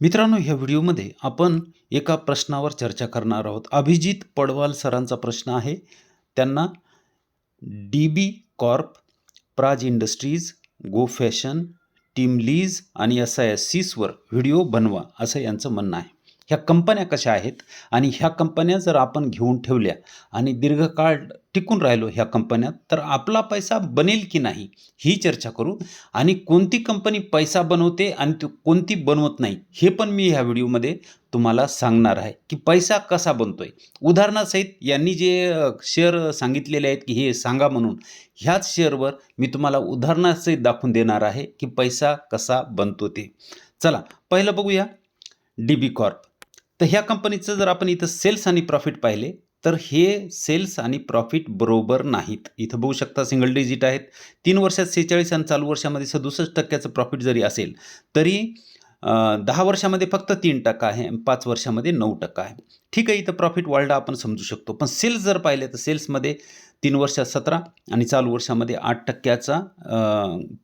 मित्रांनो ह्या व्हिडिओमध्ये आपण एका प्रश्नावर चर्चा करणार आहोत. अभिजित पडवाल सरांचा प्रश्न आहे. त्यांना D B Corp Praj industries Go Fashion TeamLease आणि एस आय एस सीसवर व्हिडिओ बनवा असं यांचं म्हणणं आहे. ह्या कंपन्या कशा आहेत आणि ह्या कंपन्या जर आपण घेऊन ठेवल्या आणि दीर्घकाळ टिकून राहिलो ह्या कंपन्यात तर आपला पैसा बनेल की नाही ही चर्चा करू. आणि कोणती कंपनी पैसा बनवते आणि तो कोणती बनवत नाही हे पण मी ह्या व्हिडिओमध्ये तुम्हाला सांगणार आहे की पैसा कसा बनतोय. उदाहरणासहित यांनी जे शेअर सांगितलेले आहेत की हे सांगा म्हणून ह्याच शेअरवर मी तुम्हाला उदाहरणासहित दाखवून देणार आहे की पैसा कसा बनतो ते. चला पहिलं बघूया. D B Corp. तर ह्या कंपनीचं जर आपण इथं सेल्स आणि प्रॉफिट पाहिले तर हे सेल्स आणि प्रॉफिट बरोबर नाहीत. इथं बघू शकता सिंगल डिजिट आहेत. तीन वर्षात सेहेचाळीस आणि चालू वर्षामध्ये सदुसष्ट टक्क्याचं प्रॉफिट जरी असेल तरी दहा वर्षामध्ये फक्त तीन टक्का आहे पाच वर्षामध्ये नऊ टक्का आहे. ठीक आहे इथं प्रॉफिट वाढला आपण समजू शकतो. पण सेल्स जर पाहिले तर सेल्समध्ये तीन वर्षात सतरा आणि चालू वर्षामध्ये आठ टक्क्याचा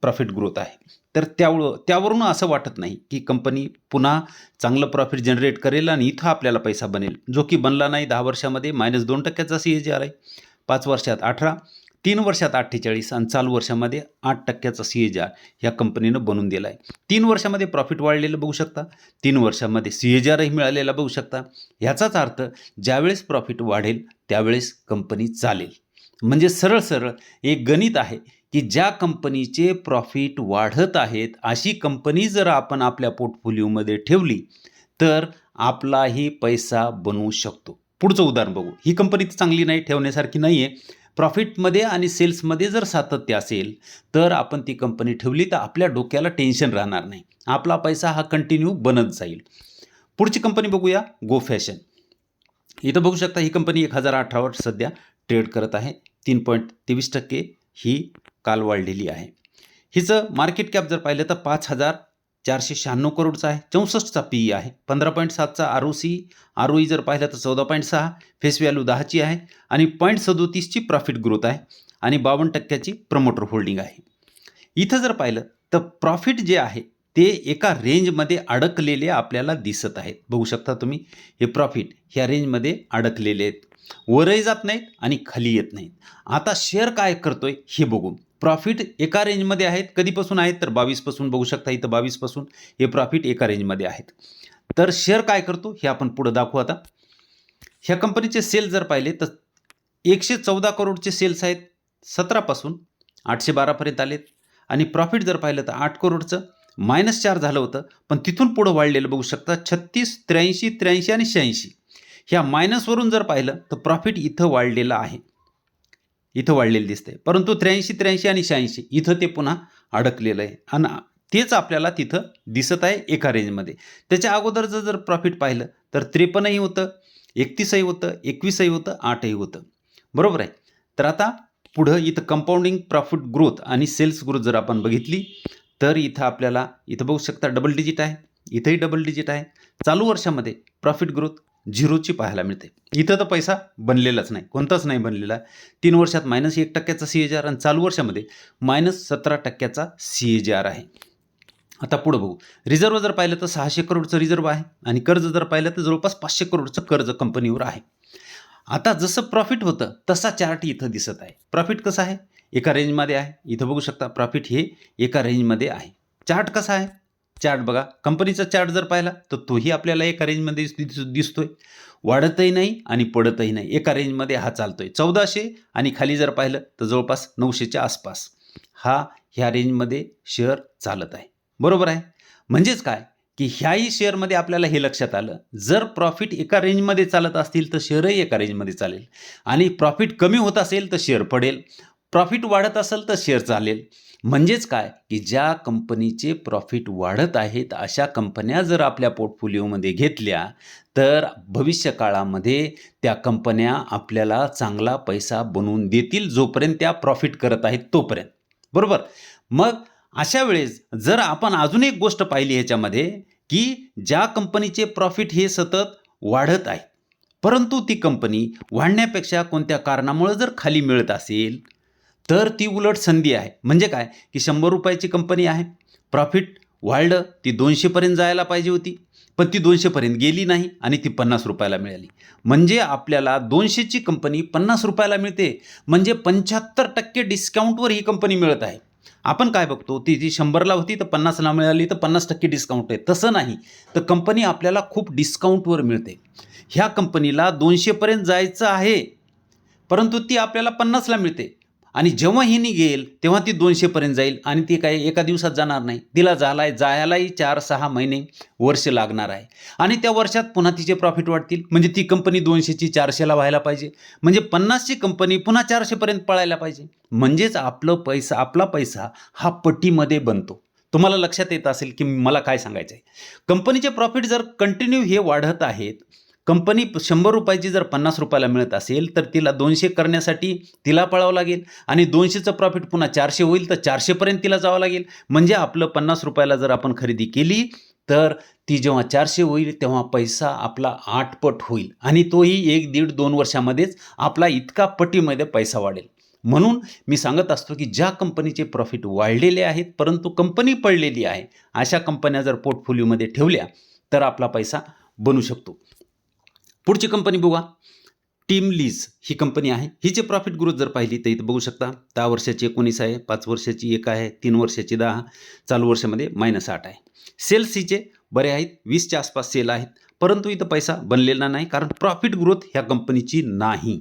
प्रॉफिट ग्रोथ आहे. तर त्यामुळं त्यावरून असं वाटत नाही की कंपनी पुन्हा चांगलं प्रॉफिट जनरेट करेल आणि इथं आपल्याला पैसा बनेल. जो की बनला नाही दहा वर्षामध्ये मायनस दोन टक्क्याचा सी एच आर आहे. पाच वर्षात अठरा तीन वर्षात अठ्ठेचाळीस आणि चालू वर्षामध्ये आठ टक्क्याचा सी एच आर ह्या कंपनीनं बनून दिला आहे तीन वर्षामध्ये प्रॉफिट वाढलेलं बघू शकता. तीन वर्षामध्ये सी एच आरही मिळालेला बघू शकता. ह्याचाच अर्थ ज्यावेळेस प्रॉफिट वाढेल त्यावेळेस कंपनी चालेल. म्हणजे सरळ सरळ एक गणित आहे की ज्या कंपनीचे प्रॉफिट वाढत आहेत अशी कंपनी जर आपण आपल्या पोर्टफोलिओमध्ये ठेवली तर आपलाही पैसा बनवू शकतो. पुढचं उदाहरण बघू. ही कंपनी चांगली नाही ठेवण्यासारखी नाही आहे प्रॉफिटमध्ये आणि सेल्समध्ये जर सातत्य असेल तर आपण ती कंपनी ठेवली तर आपल्या डोक्याला टेन्शन राहणार नाही. आपला पैसा हा कंटिन्यू बनत जाईल. पुढची कंपनी बघूया गो फॅशन. इथं बघू शकता ही कंपनी एक हजार अठरावर सध्या ट्रेड करत आहे. तीन पॉईंट तेवीस टक्के ही काल वाढलेली आहे. हिचं मार्केट कॅप जर पाहिलं तर पाच हजार चारशे शहाण्णव करोडचा आहे. चौसष्टचा पी ई आहे. पंधरा point सातचा R O C R O E जर पाहिलं तर चौदा पॉईंट सहा. फेस व्हॅल्यू दहाची आहे. आणि पॉईंट सदोतीसची प्रॉफिट ग्रोथ आहे. आणि बावन्न टक्क्याची प्रमोटर होल्डिंग आहे. इथं जर पाहिलं तर प्रॉफिट जे आहे ते एका रेंजमध्ये अडकलेले आपल्याला दिसत आहेत. बघू शकता तुम्ही हे प्रॉफिट ह्या रेंजमध्ये अडकलेले आहेत. वरही जात नाहीत आणि खाली येत नाहीत. आता शेअर काय करतोय हे बघू प्रॉफिट एका रेंजमध्ये आहेत. कधीपासून आहेत? तर बावीसपासून. बघू शकता इथं बावीसपासून हे प्रॉफिट एका रेंजमध्ये आहेत. तर शेअर काय करतो? हे आपण पुढं दाखवू आता. ह्या कंपनीचे सेल जर पाहिले तर एकशे चौदा करोडचे सेल्स आहेत. सतरापासून आठशे बारापर्यंत आलेत. आणि प्रॉफिट जर पाहिलं तर आठ करोडचं. मायनस चार झालं होतं. पण तिथून पुढं वाढलेलं बघू शकता. छत्तीस त्र्याऐंशी त्र्याऐंशी आणि शहाऐंशी. ह्या मायनसवरून जर पाहिलं तर प्रॉफिट इथं वाढलेलं आहे. इथं वाढलेलं दिसतंय. परंतु त्र्याऐंशी त्र्याऐंशी आणि शहाऐंशी इथं ते पुन्हा अडकलेलं आहे. आणि तेच आपल्याला तिथं दिसत आहे एका रेंजमध्ये त्याच्या अगोदरचं जर प्रॉफिट पाहिलं तर त्रेपन्नही होतं एकतीसही होतं एकवीसही होतं आठही होतं. बरोबर आहे? तर आता पुढं इथं कंपाऊंडिंग प्रॉफिट ग्रोथ आणि सेल्स ग्रोथ जर आपण बघितली तर इथं आपल्याला इथं बघू शकता डबल डिजिट आहे. इथंही डबल डिजिट आहे. चालू वर्षामध्ये प्रॉफिट ग्रोथ झिरोची पाहायला मिळते. इथं तर पैसा बनलेलाच नाही. कोणताच नाही बनलेला. तीन वर्षात मायनस एक टक्क्याचा सी ए जी आर आणि चालू वर्षामध्ये मायनस सतरा टक्क्याचा सी ए जी आर आहे. आता पुढं बघू. रिझर्व जर पाहिलं तर सहाशे करोडचं रिझर्व आहे आणि कर्ज जर पाहिलं तर जवळपास पाचशे करोडचं कर्ज कंपनीवर आहे. आता जसं प्रॉफिट होतं तसा चार्ट इथं दिसत आहे. प्रॉफिट कसं आहे? एका रेंजमध्ये आहे. इथं बघू शकता प्रॉफिट हे एका रेंजमध्ये आहे. चार्ट कसा आहे? चार्ट बघा. कंपनीचा चार्ट जर पाहिला तर तोही आपल्याला एका रेंजमध्ये दिस- दिसतोय. वाढतही नाही आणि पडतही नाही. एका रेंजमध्ये हा चालतोय. चौदाशे आणि खाली जर पाहिलं तर जवळपास नऊशेच्या आसपास हा ह्या रेंजमध्ये शेअर चालत आहे. बरोबर आहे? म्हणजेच काय? की ह्याही शेअरमध्ये आपल्याला हे लक्षात आलं जर प्रॉफिट एका रेंजमध्ये चालत असतील तर शेअरही एका रेंजमध्ये चालेल. आणि प्रॉफिट कमी होत असेल तर शेअर पडेल. प्रॉफिट वाढत असेल तर शेअर चालेल. म्हणजेच काय? की ज्या कंपनीचे प्रॉफिट वाढत आहेत अशा कंपन्या जर आपल्या पोर्टफोलिओमध्ये घेतल्या तर भविष्य काळामध्ये त्या कंपन्या आपल्याला चांगला पैसा बनवून देतील जोपर्यंत त्या प्रॉफिट करत आहेत तोपर्यंत. बरोबर? मग अशा वेळेस जर आपण अजून एक गोष्ट पाहिली ह्याच्यामध्ये की ज्या कंपनीचे प्रॉफिट हे सतत वाढत आहे परंतु ती कंपनी वाढण्यापेक्षा कोणत्या कारणामुळे जर खाली मिळत असेल तर ती उलट संधी आहे. म्हणजे काय? की शंभर रुपयाची कंपनी आहे. प्रॉफिट वाढलं ती दोनशेपर्यंत जायला पाहिजे होती. पण ती दोनशेपर्यंत गेली नाही आणि ती पन्नास रुपयाला मिळाली. म्हणजे आपल्याला दोनशेची कंपनी पन्नास रुपयाला मिळते. म्हणजे पंच्याहत्तर टक्के डिस्काउंटवर ही कंपनी मिळत आहे. आपण काय बघतो? ती जी शंभरला होती तर पन्नासला मिळाली तर पन्नास टक्के डिस्काउंट आहे. तसं नाही. तर कंपनी आपल्याला खूप डिस्काउंटवर मिळते. ह्या कंपनीला दोनशेपर्यंत जायचं आहे. परंतु ती आपल्याला पन्नासला मिळते. आणि जेव्हा ही निघेल तेव्हा ती दोनशेपर्यंत जाईल आणि ती काही एका दिवसात जाणार नाही. तिला झालाय जायलाही चार सहा महिने वर्ष लागणार आहे. आणि त्या वर्षात पुन्हा तिचे प्रॉफिट वाढतील. म्हणजे ती कंपनी दोनशेची चारशेला व्हायला पाहिजे. म्हणजे पन्नासची कंपनी पुन्हा चारशेपर्यंत पळायला पाहिजे. म्हणजेच आपलं पैसा आपला पैसा हा पट्टीमध्ये बनतो. तुम्हाला लक्षात येत असेल की मला काय सांगायचं आहे कंपनीचे प्रॉफिट जर कंटिन्यू हे वाढत आहेत कंपनी शंभर रुपयाची जर पन्नास रुपयाला मिळत असेल तर तिला दोनशे करण्यासाठी तिला पळावं लागेल. आणि दोनशेचं प्रॉफिट पुन्हा चारशे होईल तर चारशेपर्यंत तिला जावं लागेल. म्हणजे आपलं पन्नास रुपयाला जर आपण खरेदी केली तर ती जेव्हा चारशे होईल तेव्हा पैसा आपला आठपट होईल. आणि तोही एक दीड दोन वर्षामध्येच आपला इतका पटीमध्ये पैसा वाढेल. म्हणून मी सांगत असतो की ज्या कंपनीचे प्रॉफिट वाढलेले आहेत परंतु कंपनी पडलेली आहे अशा कंपन्या जर पोर्टफोलिओमध्ये ठेवल्या तर आपला पैसा बनू शकतो. पुढची कंपनी बघा. टीम लीज ही कंपनी आहे. हिचे प्रॉफिट ग्रोथ जर पाहिली तर इथं बघू शकता दहा वर्षाची एकोणीस आहे पाच वर्षाची एक आहे तीन वर्षाची दहा चालू वर्षामध्ये मायनस आठ आहे. सेल्स हिचे बरे आहेत वीसच्या आसपास सेल आहेत परंतु इथं पैसा बनलेला नाही कारण प्रॉफिट ग्रोथ ह्या कंपनीची नाही.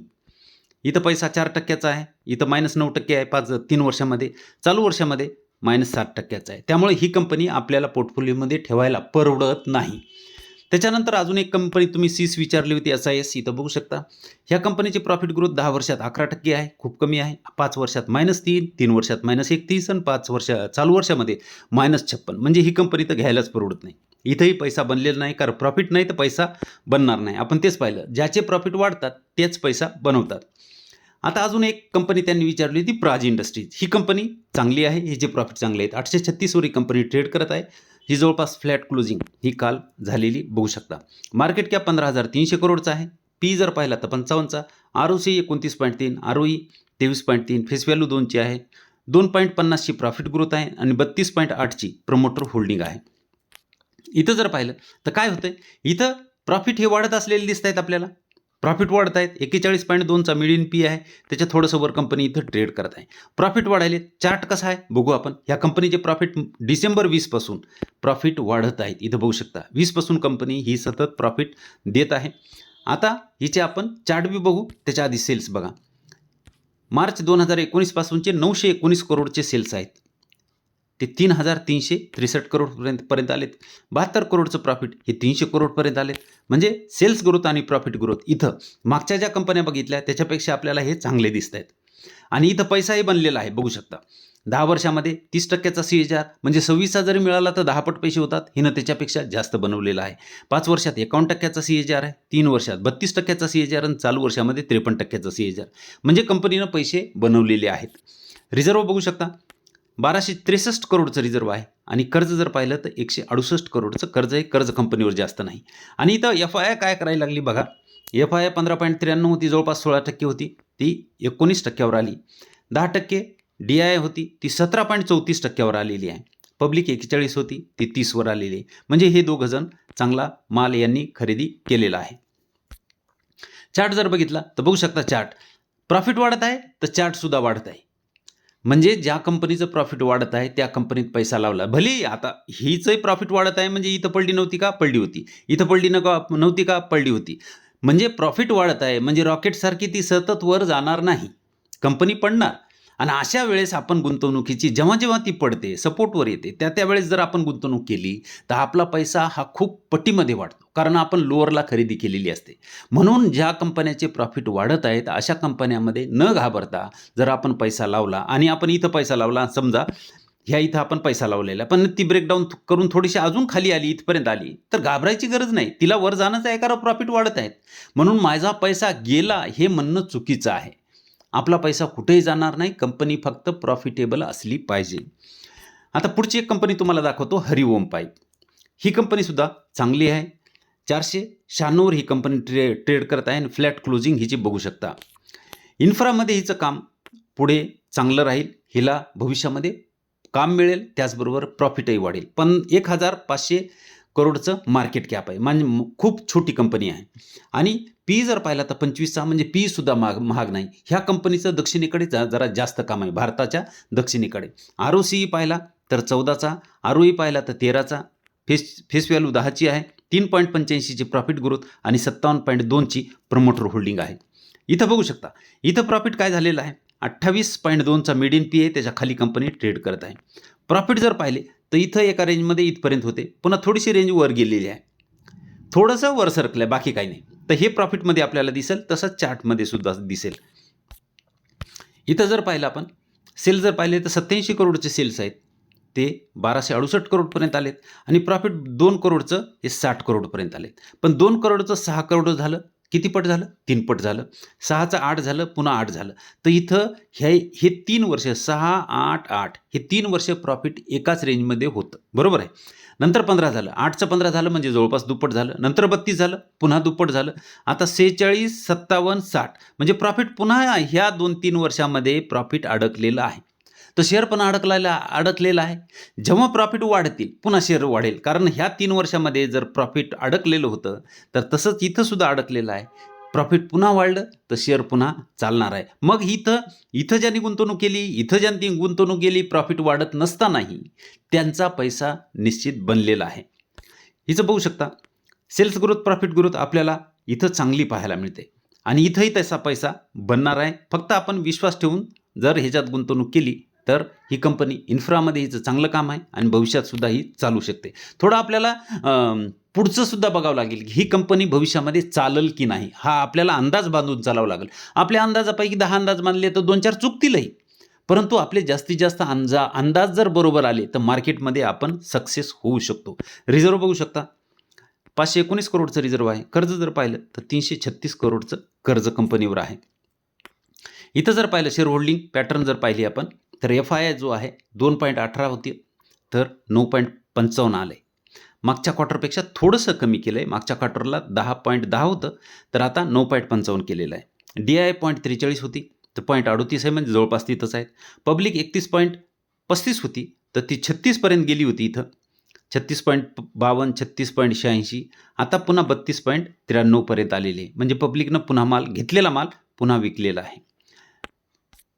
इथं पैसा चार टक्क्याचा आहे इथं मायनस नऊ टक्के आहे पाच तीन वर्षामध्ये चालू वर्षामध्ये मायनस सात टक्क्याचा आहे. त्यामुळे ही कंपनी आपल्याला पोर्टफोलिओमध्ये ठेवायला परवडत नाही. त्याच्यानंतर अजून एक कंपनी तुम्ही सीस विचारली होती एस आय एस इथं बघू शकता. ह्या कंपनीची प्रॉफिट ग्रोथ दहा वर्षात अकरा टक्के आहे खूप कमी आहे. पाच वर्षात मायनस तीन तीन वर्षात मायनस एकतीस आणि पाच वर्ष चालू वर्षामध्ये मायनस छप्पन. म्हणजे ही कंपनी तर घ्यायलाच परवडत नाही. इथंही पैसा बनलेला नाही कारण प्रॉफिट नाही तर पैसा बनणार नाही. आपण तेच पाहिलं. ज्याचे प्रॉफिट वाढतात तेच पैसा बनवतात. आता अजून एक कंपनी त्यांनी विचारली होती प्राज इंडस्ट्रीज. ही कंपनी चांगली आहे हिचे प्रॉफिट चांगले आहेत आठशे छत्तीसवर ही कंपनी ट्रेड करत आहे. ही जवळपास फ्लॅट क्लोजिंग ही काल झालेली बघू शकता. मार्केट कॅप पंधरा हजार तीनशे करोडचा आहे. पी जर पाहिला तर पंचावन्नचा. आर ओ सी एकोणतीस पॉईंट तीन आर ओ ई तेवीस पॉईंट तीन फेस व्हॅल्यू दोनची आहे. दोन पॉईंट पन्नासची प्रॉफिट ग्रोथ आहे आणि बत्तीस पॉईंट आठची प्रमोटर होल्डिंग आहे. इथं जर पाहिलं तर काय होतं इथं प्रॉफिट हे वाढत असलेले दिसत आहेत आपल्याला. प्रॉफिट वाढत आहेत एक्केचाळीस पॉईंट दोनचा मिडियन पी आहे. त्याच्या थोडंसं वर कंपनी इथं ट्रेड करत आहे. प्रॉफिट वाढायले. चार्ट कसा आहे? बघू आपण. ह्या कंपनीचे प्रॉफिट डिसेंबर वीसपासून प्रॉफिट वाढत आहेत. इथं बघू शकता. वीसपासून कंपनी ही सतत प्रॉफिट देत आहे. आता हिचे आपण चार्ट बी बघू. त्याच्या आधी सेल्स बघा. मार्च दोन हजार एकोणीसपासूनचे नऊशे एकोणीस करोडचे सेल्स आहेत. ते तीन हजार तीनशे त्रेसष्ट करोडपर्यंत पर्यंत आलेत. बहात्तर करोडचं प्रॉफिट हे तीनशे करोडपर्यंत आलेत. म्हणजे सेल्स ग्रोथ आणि प्रॉफिट ग्रोथ इथं मागच्या ज्या कंपन्या बघितल्या त्याच्यापेक्षा आपल्याला हे चांगले दिसत आहेत आणि इथं पैसाही बनलेला आहे बघू शकता. दहा वर्षामध्ये तीस टक्क्याचा सी एच आर म्हणजे सव्वीसचा जरी मिळाला तर दहा पट पैसे होतात हिनं त्याच्यापेक्षा जास्त बनवलेलं आहे. पाच वर्षात एकावन्न टक्क्याचा सी एच आर आहे तीन वर्षात बत्तीस टक्क्याचा सी एच आर आणि चालू वर्षामध्ये त्रेपन्न टक्क्याचा सी एच आर म्हणजे कंपनीनं पैसे बनवलेले आहेत. रिझर्व बघू शकता बाराशे त्रेसष्ट करोडचं रिझर्व आहे. आणि कर्ज जर पाहिलं तर एकशे अडुसष्ट करोडचं कर्ज आहे. कर्ज कंपनीवर जास्त नाही. आणि इथं एफ आय आय काय करायला लागली बघा. एफ आय आय पंधरा पॉईंट त्र्याण्णव होती. जवळपास सोळा टक्के होती. ती एकोणीस टक्क्यावर आली. दहा टक्के डी आय होती. ती सतरा पॉईंट चौतीस टक्क्यावर आलेली आहे. पब्लिक एकेचाळीस होती. ती तीसवर आलेली आहे. म्हणजे हे दोघं जण चांगला माल यांनी खरेदी केलेला आहे. चार्ट जर बघितला तर बघू शकता चार्ट. प्रॉफिट वाढत आहे. तर चार्टसुद्धा वाढत आहे. म्हणजे ज्या कंपनीचं प्रॉफिट वाढत आहे त्या कंपनीत पैसा लावला. भले आता हीचंही प्रॉफिट वाढत आहे म्हणजे इथं पडली नव्हती का? पडली होती. इथं पडली नका नव्हती का? पडली होती. म्हणजे प्रॉफिट वाढत आहे म्हणजे रॉकेटसारखी ती सतत वर जाणार नाही. कंपनी पडणार. आणि अशा वेळेस आपण गुंतवणुकीची जेव्हा जेव्हा ती पडते सपोर्टवर येते त्या त्यावेळेस जर आपण गुंतवणूक केली तर आपला पैसा हा खूप पटीमध्ये वाढतो. कारण आपण लोअरला खरेदी केलेली असते. म्हणून ज्या कंपन्याचे प्रॉफिट वाढत आहेत अशा कंपन्यामध्ये न घाबरता जर आपण पैसा लावला आणि आपण इथं पैसा लावला समजा ह्या इथं आपण पैसा लावलेला पण ती ब्रेकडाऊन करून थोडीशी अजून खाली आली इथपर्यंत आली तर घाबरायची गरज नाही. तिला वर जाणंच आहे कारण प्रॉफिट वाढत आहेत. म्हणून माझा पैसा गेला हे म्हणणं चुकीचं आहे. आपला पैसा कुठेही जाणार नाही. कंपनी फक्त प्रॉफिटेबल असली पाहिजे. आता पुढची एक कंपनी तुम्हाला दाखवतो हरिओम पाईप. ही कंपनीसुद्धा चांगली आहे. चारशे शहाण्णववर ही कंपनी ट्रे ट्रेड करत आहे आणि फ्लॅट क्लोजिंग हिची बघू शकता. इन्फ्रामध्ये हिचं काम पुढे चांगलं राहील. हिला भविष्यामध्ये काम मिळेल. त्याचबरोबर प्रॉफिटही वाढेल. पण एक हजार पाचशे करोडचं मार्केट कॅप आहे. म्हणजे खूप छोटी कंपनी आहे. आणि पी जर पाहिला तर पंचवीसचा म्हणजे पी सुद्धा महाग महाग नाही. ह्या कंपनीचं दक्षिणेकडे जा- जरा जास्त काम आहे. भारताच्या दक्षिणेकडे. आर ओ सी पाहिला तर चौदाचा. आर ओ ई पाहिला तर तेराचा. फेस फेस व्हॅल्यू दहाची आहे. तीन पॉईंट पंच्याऐंशीची प्रॉफिट ग्रोथ आणि सत्तावन्न पॉईंट दोनची प्रमोटर होल्डिंग आहे. इथं बघू शकता. इथं प्रॉफिट काय झालेलं आहे? अठ्ठावीस पॉईंट दोनचा मिड इन पी आहे त्याच्याखाली कंपनी ट्रेड करत आहे. प्रॉफिट जर पाहिले तर इथं एका रेंजमध्ये इथपर्यंत होते. पुन्हा थोडीशी रेंज वर गेलेली आहे. थोडंसं वर सरकलं आहे बाकी काही नाही. तर हे प्रॉफिटमध्ये आपल्याला दिसेल तसंच चार्टमध्ये सुद्धा दिसेल. इथं जर पाहिलं आपण सेल जर पाहिले तर सत्याऐंशी करोडचे सेल्स आहेत. ते बाराशे अडुसष्ट करोडपर्यंत आलेत आणि प्रॉफिट दोन करोडचं हे साठ करोडपर्यंत आलेत. पण दोन करोडचं सहा करोड झालं किती पट झालं? तीन पट झालं. सहाचं आठ झालं पुन्हा आठ झालं. तर इथं हे हे तीन वर्ष सहा आठ आठ हे तीन वर्ष प्रॉफिट एकाच रेंजमध्ये होतं. बरोबर आहे? नंतर पंधरा झालं. आठचं पंधरा झालं म्हणजे जवळपास दुप्पट झालं. नंतर बत्तीस झालं पुन्हा दुप्पट झालं. आता सेहेचाळीस सत्तावन्न साठ. म्हणजे प्रॉफिट पुन्हा ह्या दोन तीन वर्षामध्ये प्रॉफिट अडकलेलं आहे. तर शेअर पण अडकलेला अडकलेला आहे. जेव्हा प्रॉफिट वाढतील पुन्हा शेअर वाढेल. कारण ह्या तीन वर्षामध्ये जर प्रॉफिट अडकलेलं होतं तर तसंच इथंसुद्धा अडकलेलं आहे. प्रॉफिट पुन्हा वाढलं तर शेअर पुन्हा चालणार आहे. मग इथं इथं ज्यांनी गुंतवणूक केली इथं ज्यांनी गुंतवणूक केली प्रॉफिट वाढत नसतानाही त्यांचा पैसा निश्चित बनलेला आहे. हिचं बघू शकता सेल्स ग्रोथ प्रॉफिट ग्रोथ आपल्याला इथं चांगली पाहायला मिळते. आणि इथंही तसा पैसा बनणार आहे. फक्त आपण विश्वास ठेवून जर ह्याच्यात गुंतवणूक केली तर ही कंपनी इन्फ्रामध्ये हिचं चांगलं काम आहे आणि भविष्यातसुद्धा ही चालू शकते. थोडं आपल्याला पुढचं सुद्धा बघावं लागेल की ही कंपनी भविष्यामध्ये चालेल की नाही. हा आपल्याला अंदाज बांधून चालावं लागेल. आपल्या अंदाजापैकी दहा अंदाज मानले तर दोन चार चुकतीलही. परंतु आपले जास्तीत जास्त अंजा अंदाज जर बरोबर आले तर मार्केटमध्ये आपण सक्सेस होऊ शकतो. रिझर्व बघू शकता. पाचशे एकोणीस करोडचं रिझर्व आहे. कर्ज जर पाहिलं तर तीनशे छत्तीस करोडचं कर्ज कंपनीवर आहे. इथं जर पाहिलं शेअर होल्डिंग पॅटर्न जर पाहिली आपण तर एफ आय आय जो आहे दोन पॉईंट अठरा होती तर नऊ पॉईंट पंचावन्न आलं. आहे मागच्या क्वार्टरपेक्षा थोडंसं कमी केलं आहे मागच्या क्वार्टरला दहा पॉईंट दहा होतं तर आता नऊ पॉईंट पंचावन्न केलेलं आहे. डी आय पॉईंट त्रेचाळीस होती तर पॉईंट अडोतीस आहे म्हणजे जवळपास तिथंच आहेत पब्लिक एकतीस पॉईंट पस्तीस होती तर ती छत्तीसपर्यंत गेली होती इथं. छत्तीस पॉईंट बावन्न छत्तीस पॉईंट शहाऐंशी आता पुन्हा बत्तीस पॉईंट त्र्याण्णवपर्यंत आलेली आहे. म्हणजे पब्लिकनं पुन्हा माल घेतलेला माल पुन्हा विकलेला आहे.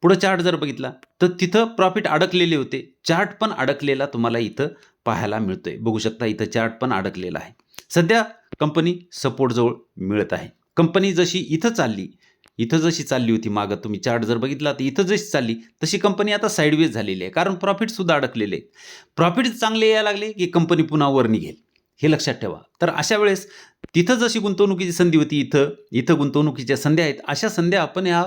पुढं चार्ट जर बघितला तर तिथं प्रॉफिट अडकलेले होते. चार्ट पण अडकलेला तुम्हाला इथं पाहायला मिळतोय. बघू शकता इथं चार्ट पण अडकलेला आहे. सध्या कंपनी सपोर्टजवळ मिळत आहे. कंपनी जशी इथं चालली इथं जशी चालली होती मागं तुम्ही चार्ट जर बघितला तर इथं जशी चालली तशी कंपनी आता साईडवेज झालेली आहे. कारण प्रॉफिटसुद्धा अडकलेले आहे प्रॉफिट चांगले यायला लागले की कंपनी पुन्हा वर निघेल हे लक्षात ठेवा. तर अशा वेळेस तिथं जशी गुंतवणुकीची संधी होती इथं इथं गुंतवणुकीच्या संध्या आहेत अशा संध्या आपण ह्या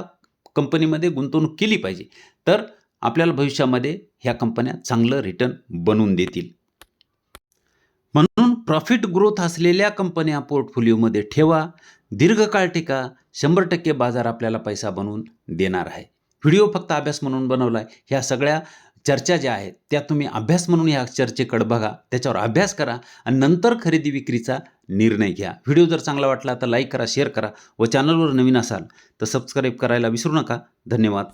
कंपनीमध्ये गुंतवणूक केली पाहिजे. तर आपल्याला भविष्यामध्ये ह्या कंपन्या चांगलं रिटर्न बनवून देतील. म्हणून प्रॉफिट ग्रोथ असलेल्या कंपन्या पोर्टफोलिओमध्ये ठेवा. दीर्घकाळ टिका. शंभर टक्के बाजार आपल्याला पैसा बनवून देणार आहे. व्हिडिओ फक्त अभ्यास म्हणून बनवला आहे ह्या सगळ्या चर्चा ज्या आहेत त्या तुम्ही अभ्यास म्हणून ह्या चर्चेकडे बघा. त्याच्यावर अभ्यास करा आणि नंतर खरेदी विक्रीचा निर्णय घ्या. व्हिडिओ जर चांगला वाटला तर लाईक करा शेअर करा व चॅनलवर नवीन असाल तर सबस्क्राईब करायला विसरू नका. धन्यवाद.